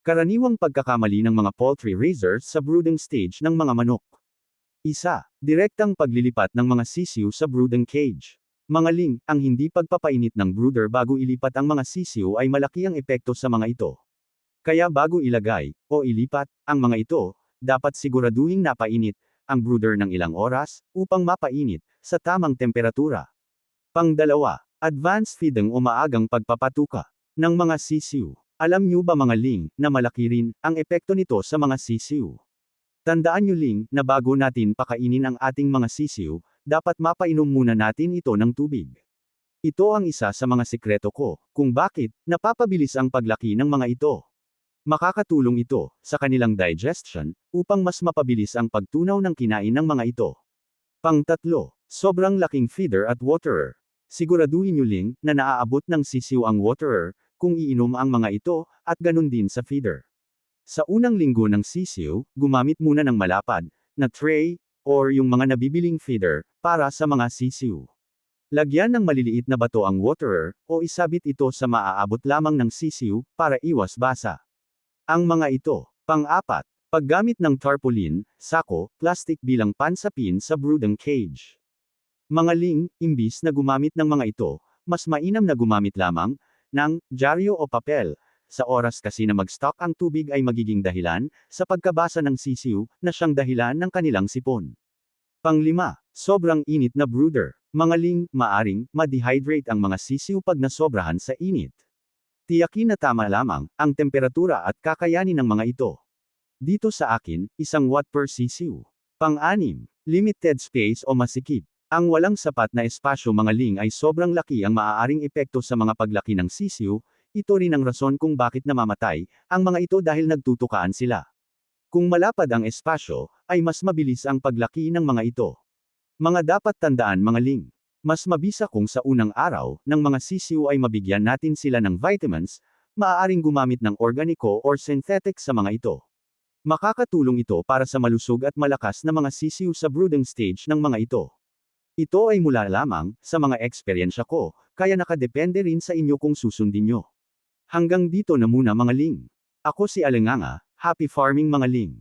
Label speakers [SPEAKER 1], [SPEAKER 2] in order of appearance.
[SPEAKER 1] Karaniwang pagkakamali ng mga poultry raisers sa brooding stage ng mga manok. Isa, direktang paglilipat ng mga sisiw sa brooding cage. Mga ling, ang hindi pagpapainit ng brooder bago ilipat ang mga sisiw ay malaki ang epekto sa mga ito. Kaya bago ilagay, o ilipat, ang mga ito, dapat siguraduhing napainit, ang brooder ng ilang oras, upang mapainit, sa tamang temperatura. Pangdalawa, advanced feeding o maagang pagpapatuka ng mga sisiw. Alam nyo ba mga ling, na malaki rin, ang epekto nito sa mga sisiw? Tandaan nyo ling, na bago natin pakainin ang ating mga sisiw, dapat mapainom muna natin ito ng tubig. Ito ang isa sa mga sikreto ko, kung bakit, napapabilis ang paglaki ng mga ito. Makakatulong ito, sa kanilang digestion, upang mas mapabilis ang pagtunaw ng kinain ng mga ito. Pangtatlo, sobrang laking feeder at waterer. Siguraduhin nyo ling, na naaabot ng sisiw ang waterer, kung iinom ang mga ito, at ganun din sa feeder. Sa unang linggo ng sisiw, gumamit muna ng malapad, na tray, or yung mga nabibiling feeder, para sa mga sisiw. Lagyan ng maliliit na bato ang waterer, o isabit ito sa maaabot lamang ng sisiw, para iwas basa. Ang mga ito, pang-apat, paggamit ng tarpaulin, sako, plastic bilang pansapin sa brooding cage. Mga ling, imbis na gumamit ng mga ito, mas mainam na gumamit lamang, ng dyaryo o papel. Sa oras kasi na mag-stock ang tubig ay magiging dahilan, sa pagkabasa ng sisiw, na siyang dahilan ng kanilang sipon. Panglima, sobrang init na brooder. Mga ling, maaring, ma-dehydrate ang mga sisiw pag nasobrahan sa init. Tiyakin na tama lamang, ang temperatura at kakayanin ng mga ito. Dito sa akin, isang watt per sisiw. Pang-anim, limited space o masikip. Ang walang sapat na espasyo mga ling ay sobrang laki ang maaaring epekto sa mga paglaki ng sisiw, ito rin ang rason kung bakit namamatay, ang mga ito dahil nagtutukaan sila. Kung malapad ang espasyo, ay mas mabilis ang paglaki ng mga ito. Mga dapat tandaan mga ling. Mas mabisa kung sa unang araw, ng mga sisiw ay mabigyan natin sila ng vitamins, maaaring gumamit ng organiko or synthetic sa mga ito. Makakatulong ito para sa malusog at malakas na mga sisiw sa brooding stage ng mga ito. Ito ay mula lamang sa mga eksperyensya ko, kaya nakadepende rin sa inyo kung susundin nyo. Hanggang dito na muna mga ling. Ako si Alenganga, happy farming mga ling.